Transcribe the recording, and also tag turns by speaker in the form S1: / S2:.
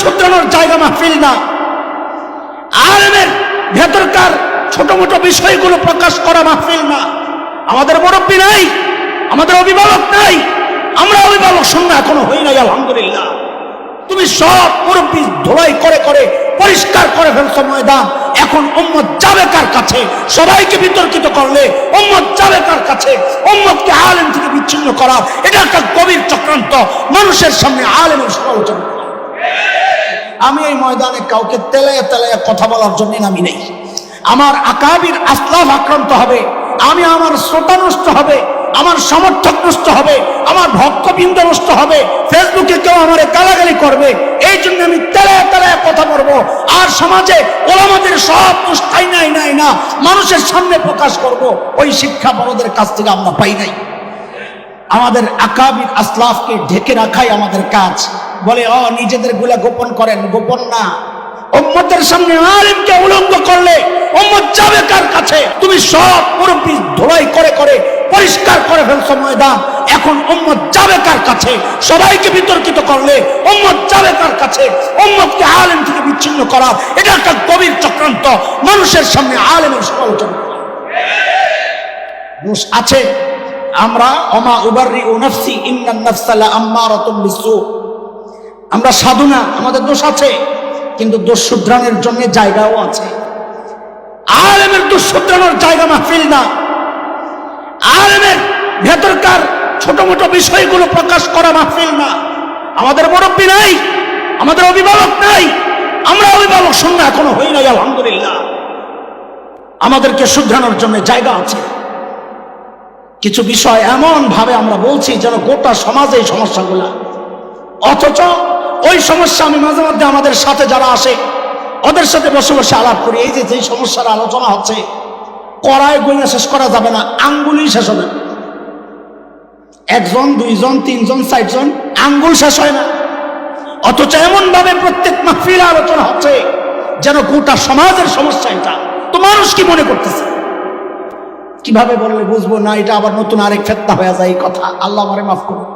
S1: শুধরানোর জায়গা মাহফিল না। আলেমের ভেতরকার ছোট মোটো বিষয়গুলো প্রকাশ করা মাহফিল না। আমাদের মুরব্বী নাই, আমাদের অভিভাবক নাই, আমরা অভিভাবক শূন্য এখনও হই নাই, আলহামদুলিল্লাহ। তুমি সব মুরব্বী ধোলাই করে করে পরিষ্কার করে ফেলছো ময়দান। এখন উম্মত যাবে কার কাছে? সবাইকে বিতর্কিত করলে উম্মত যাবে কার কাছে? উম্মতকে আলেম থেকে বিচ্ছিন্ন করা এটা একটা গভীর চক্রান্ত। মানুষের সামনে আলেমের সমালোচনা। আমি এই ময়দানে কাউকে তেলে তেলে কথা বলার জন্য নামি নেই। আমার আকাবির আসলাফ আক্রান্ত হবে, আমি আমার শ্রোতা নষ্ট হবে, আমার সমর্থক নষ্ট হবে, আমার ভক্তবৃন্দ নষ্ট হবে, ফেসবুকে কেউ আমার গালাগালি করবে, এই জন্য আমি তেলে তেলে কথা বলব। আর সমাজে ওলামাদের সব দুষ্টাই নাই নাই না, মানুষের সামনে প্রকাশ করব, ওই শিক্ষা বড়দের কাছ থেকে আমরা পাই নাই। আমাদের আকাবির আসলাফকে ঢেকে রাখাই আমাদের কাজ। বলে, অ, নিজেদেরগুলা গোপন করেন, গোপন না। উম্মতের সামনে আলেমকে উলঙ্গ করলে, উম্মত যাবে কার কাছে? তুমি সব মুরব্বী ধোলাই করে করে, পরিষ্কার করে ফেলছো ময়দান। এখন উম্মত যাবে কার কাছে? সবাইকে বিতর্কিত করলে, উম্মত যাবে কার কাছে? উম্মতকে আলেম থেকে বিচ্ছিন্ন করা, এটা একটা গভীর চক্রান্ত। মানুষের সামনে আলেমের সমালোচনা। দোষ আছে, আমরা, অমা উবারি ও নফসি ইন্নান নফসালা আম্মারাতুম বিসু। আমরা সাধু না আমাদের দোষ আছে, কিন্তু দোষ শুধরানোর জন্য জায়গাও আছে। আলেমের দোষ শুধরানোর জায়গা মাহফিল না। আলেমের ভেতরকার ছোট মোটো বিষয়গুলো প্রকাশ করা মাহফিল না। আমাদের মুরব্বী নাই, আমাদের অভিভাবক নাই, আমরা অভিভাবক শূন্য এখনও হই নাই, আলহামদুলিল্লাহ। আমাদেরকে শুধরানোর জন্য জায়গা আছে। কিছু বিষয় এমন ভাবে আমরা বলছি যেন গোটা সমাজে এই সমস্যাগুলা। অথচ ওই সমস্যা আমি মাঝে মধ্যে আমাদের সাথে যারা আসে, ওদের সাথে বসে বসে আলাপ করি। এই যে যেই সমস্যার আলোচনা হচ্ছে কড়ায় গইনা শেষ করা যাবে না, আঙ্গুলই শেষ হবে। একজন, দুইজন, তিনজন, চারজন, আঙ্গুল শেষ হয় না। অথচ এমন ভাবে প্রত্যেক মাহফিলে আলোচনা হচ্ছে যেন গোটা সমাজের সমস্যা এটা। তো মানুষ কি মনে করতেছে? কীভাবে বললে বুঝব না, এটা আবার নতুন আরেক ফেত্তা হয়ে যায় এই কথা। আল্লাহ মাফ করুন